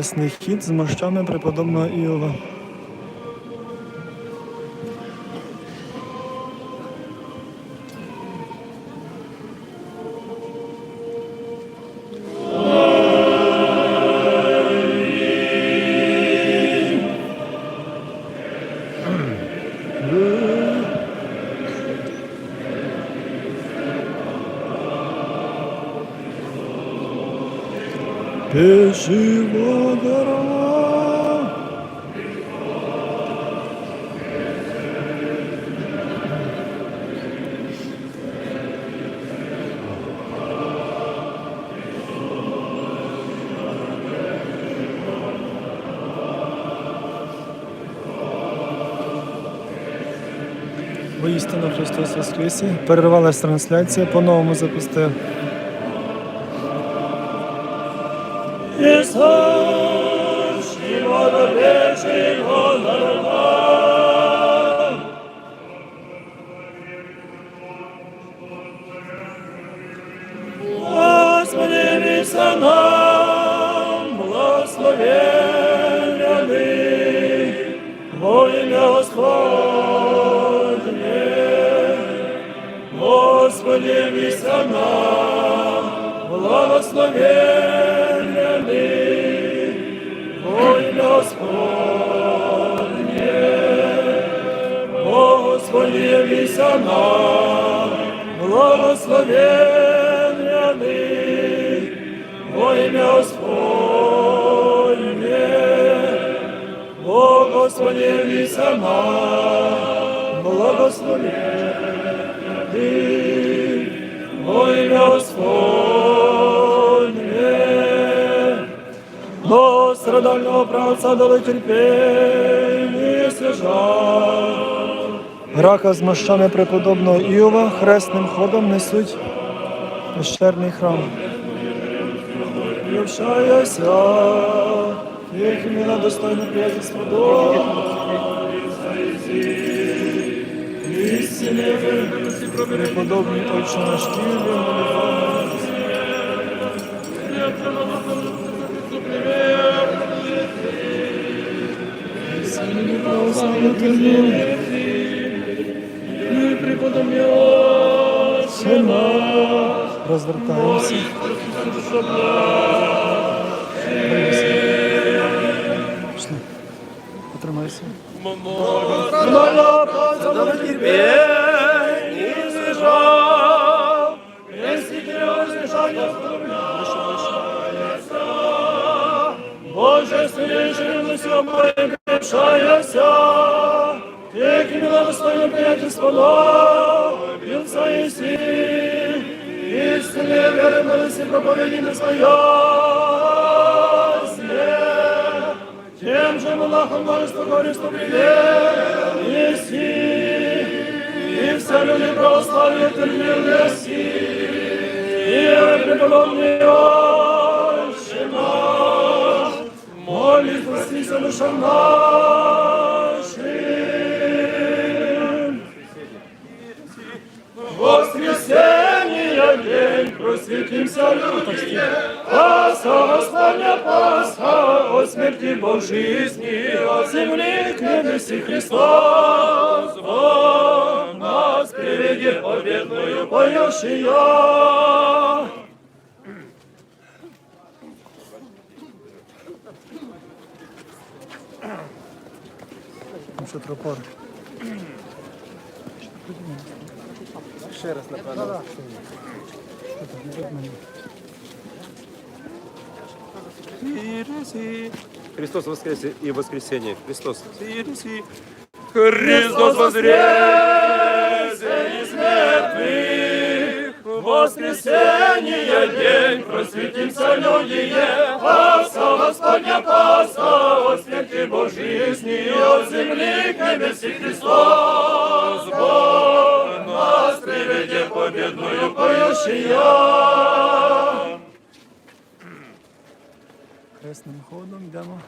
Хресний хід з мощами преподобного Іова. Пешего дорога. Воістину Христос Воскресе. Перервалась трансляція, по-новому запустив. Ісус, і водолежий голова. Господи, віса нам, благословення во ім'я Господнє. Господи, віса нам, благословення Господи, віса нам, благословення ми, во ім'я Господнє. О, Господи, віса нам, благословення ми, во ім'я Господнє. Страдального правца дали терпіння і страждань. Рака з мощами преподобного Іова хресним ходом несуть пещерний храм. Явшаяся, їх імена достойно приятельства Істини преподобний Отче наш Києві, розвішання сподобляється. Боже, свіжим моє пишаюся, як і мила достойно приятельство він Єсі, істинне віри милості проповіді не своясне. Тем же монахом множество горестно привет, еси, и все люди православие терпел еси, и преподобный Отче молись, простися душам нашим. Воскресенье день, просветимся люди, Пасха Господня, Пасха, о смерти Бог жизни, о земле к небеси Христос, Бог нас приведи победную поющая. Ну що, тропор? Ще раз, напевно. Христос воскресе и воскресение. Христос. Христос воскресе воскресенье день, просветимся люди, Пасха Господня, Пасха, о смерти Божьей от земли к небеси Христос, Бог нас приведи победную поющая. Хресним ходом йдемо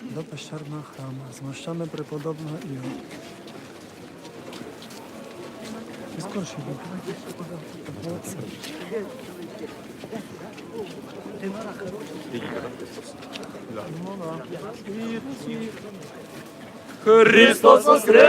до пещерного храму з мощами преподобного Іва. Христос воскрес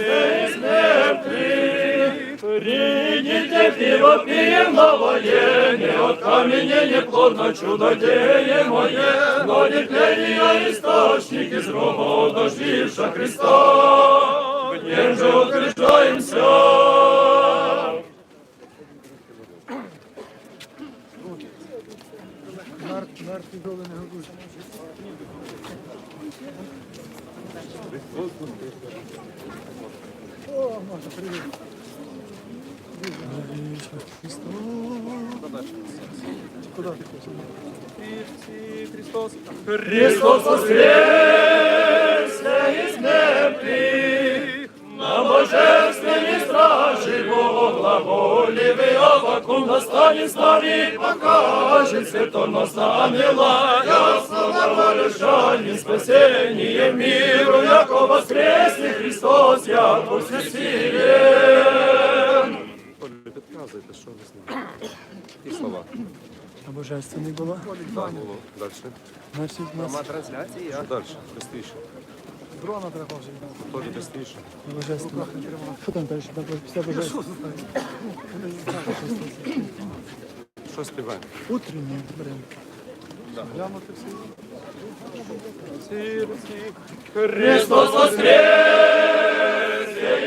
из мертвых, Придите пиво пьем новое, Не от каменения плодно чудодея мое, Но не тления источник из гроба дождивша Христа, В нем же утверждаемся. Христос воскрес из мертвых, а вакуум настанет старик, покажет смертоносна ангела, ясно нормалюшальный спасение миру, яко воскресне Христос, яко всесилен. Оля, підказуйте, що ви з ним. Які слова? А божественний була. Так було. Далі. Значить, у нас Що далі? Бистріше. Дрона треба вже. Тоді бистріше. Божественний. Що там далі? Там після божественного. Що співаємо? Утреннє беремо. Глянути всі. Христос воскрес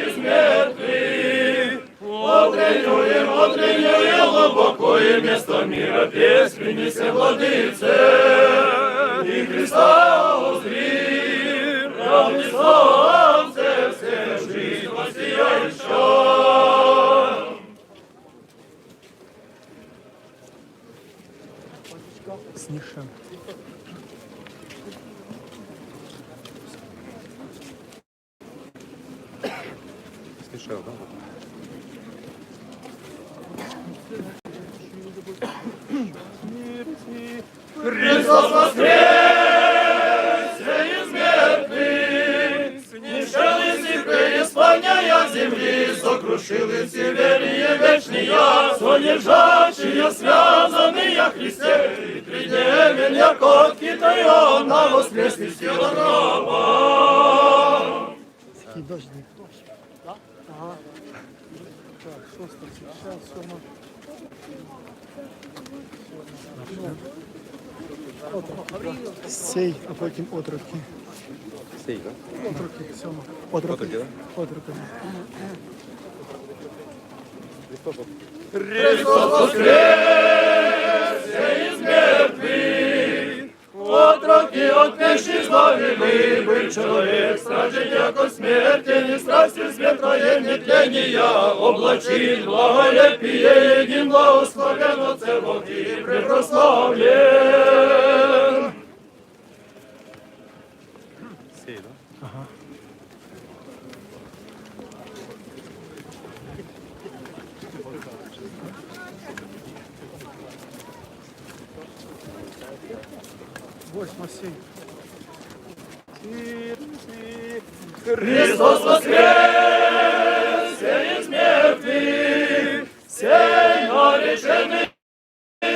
из мертвых, Отренюем, отренюем глубоко и место мира песнь принесе владыце. И Христа узри, Сокрушили северные вечные, Сонержащие, связанные Христе, И придемен, яко от Китая, На воскресный сила гроба. Такий дождик. Ага. Так, шоста, шеста, сьома. Сей, а потім отроки. Стій, так? Отроки, сьома. Отроки. Отроки, да? Отроки. Христос воскрес из мертвых, Отроки от пещи славимый, был человек, стражить яко смерти, не страсти светлое нетления, облачит благолепие, един благословен Отце Бог и препрославлен. Восьма сей. Христос воскрес из мертвых, сей нареченный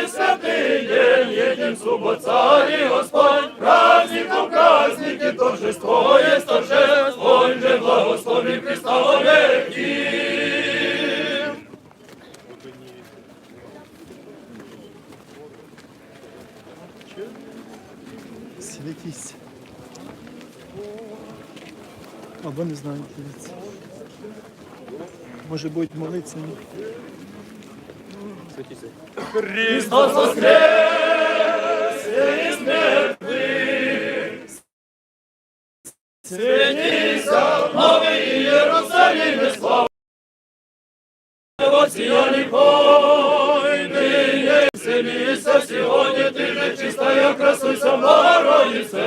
святый день, един суббот царь и Господь, праздником праздники, торжество есть торжество, Он же благословен Христа во Веки. Святість. Або не знаю, дивіться. Може будуть молитися. Христос воскрес Богородице,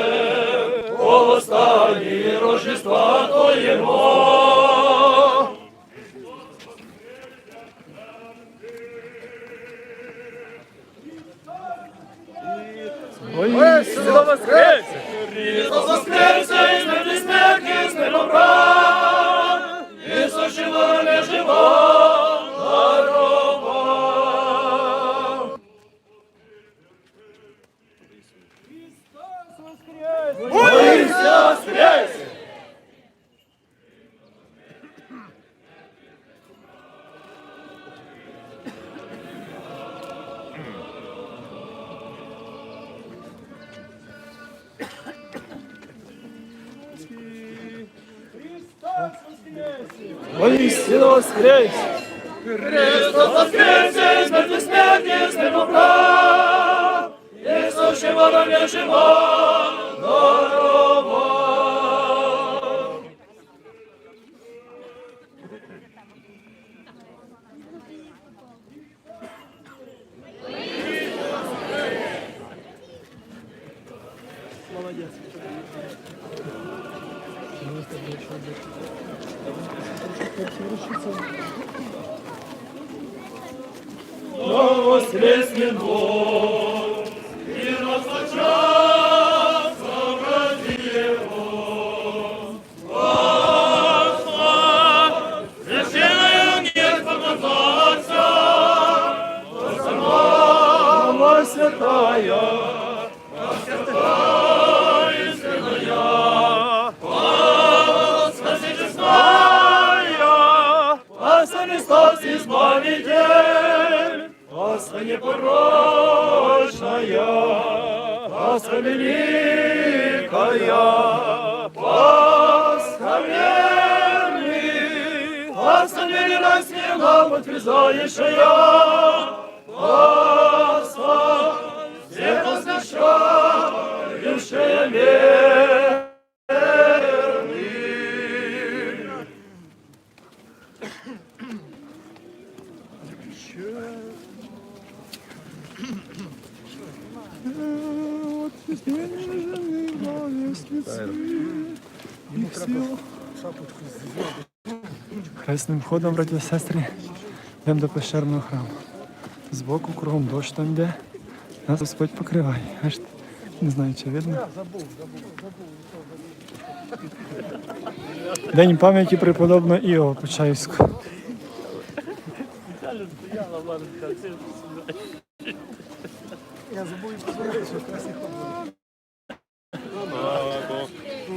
о восстании Рождества Твоего. Ой, Христос воскрес! Христос воскрес, из мертвых смерти, с миром брат! Иисус живо, не живо, Kristus kreis. Kristus atkrėsės, bet vis metys nepaprastas. Jėzus šeima dar nežinojo. Но воскреснет Бог, Хресним ходом, браті і сестри, йдемо до пещерного храму. Збоку кругом дощ там йде. Нас Господь покриває. Бачите? Не знаю, чи видно. День пам'яті преподобного Іова Почаївського.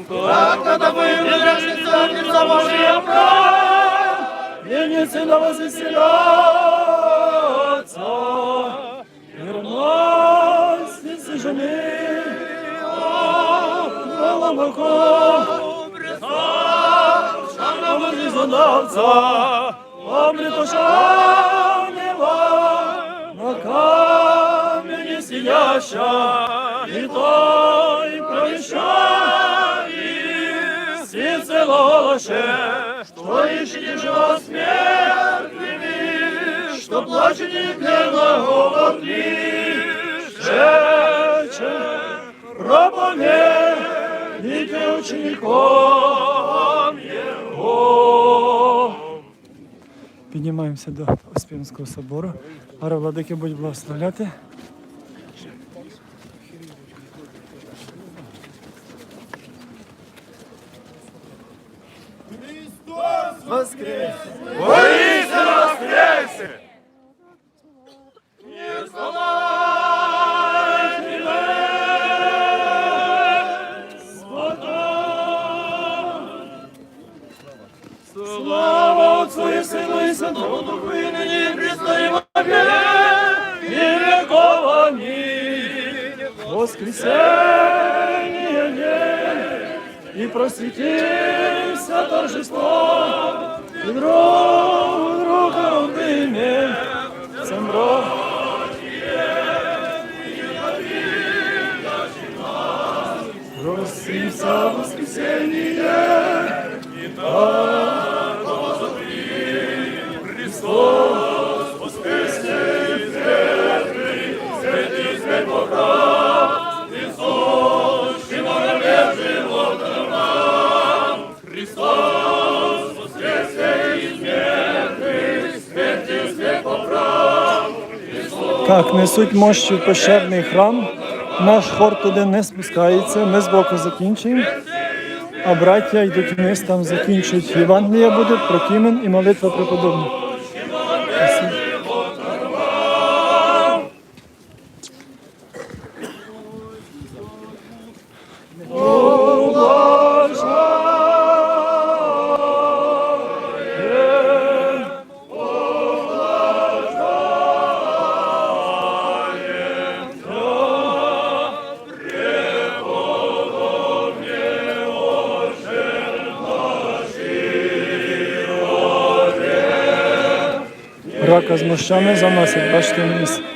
Как надо выглядится нельзя Божия прав, Венец на возвеселяться, Мирносницы жены, Голомоком, Шагом возвездонавца, Обретушанева, на камені сидяща, і той провіщає, світ целоше, що іще жива смертними, що плаче не говори, шепче, проповедите учеником Його. Піднімаємося до Успінського собору. Пара владики будуть благословляти. Слава Отцу и Сыну и Святому Духу, и ныне и присно и и веков. Аминь. Воскресенье день, и просветимся торжеством, и друг друга обнимем, всем рог. Просимся воскресенье, и так Христос воскресе, светлый, светлый свет Бога, Иисус, чего навек живота нам, Христос воскресе из мертвых, светлый свет поправ. Так, несуть мощі в пещерний храм. Наш хор туди не спускається, ми збоку закінчуємо. А браття йдуть вниз, там закінчують Євангелія буде, прокімен і молитва преподобна. Дяка з мощами заносить,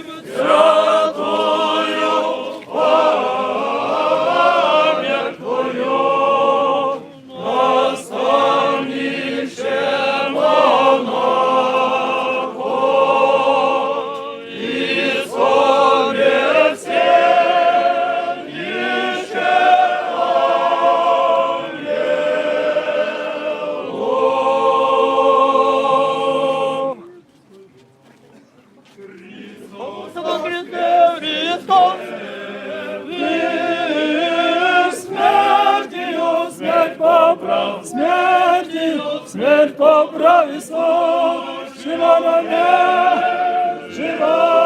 поправ, смертію, смерть поправ Ісус, жива на не, жива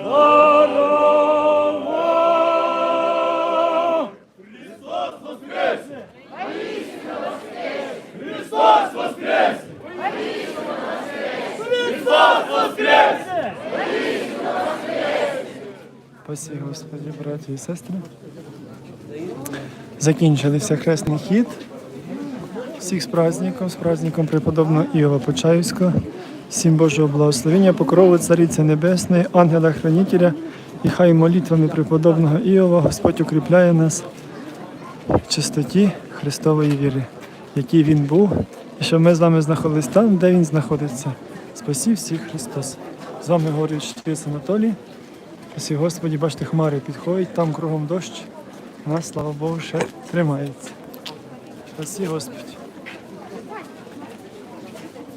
здорова. Спасибі, Господі, браті і сестри. Закінчилися хресний хід. Всіх з праздником, з праздником преподобного Іова Почаївського. Всім Божого благословення, покрови Цариці Небесної, ангела Хранителя, і хай молитвами преподобного Іова Господь укріпляє нас в чистоті Христової віри, який він був, і щоб ми з вами знаходились там, де він знаходиться. Спасі всіх Христос. З вами говорить Штиць Анатолій. Спасі Господі, бачите, хмари підходять, там кругом дощ. У слава Богу, ще тримається. Спасі Господі.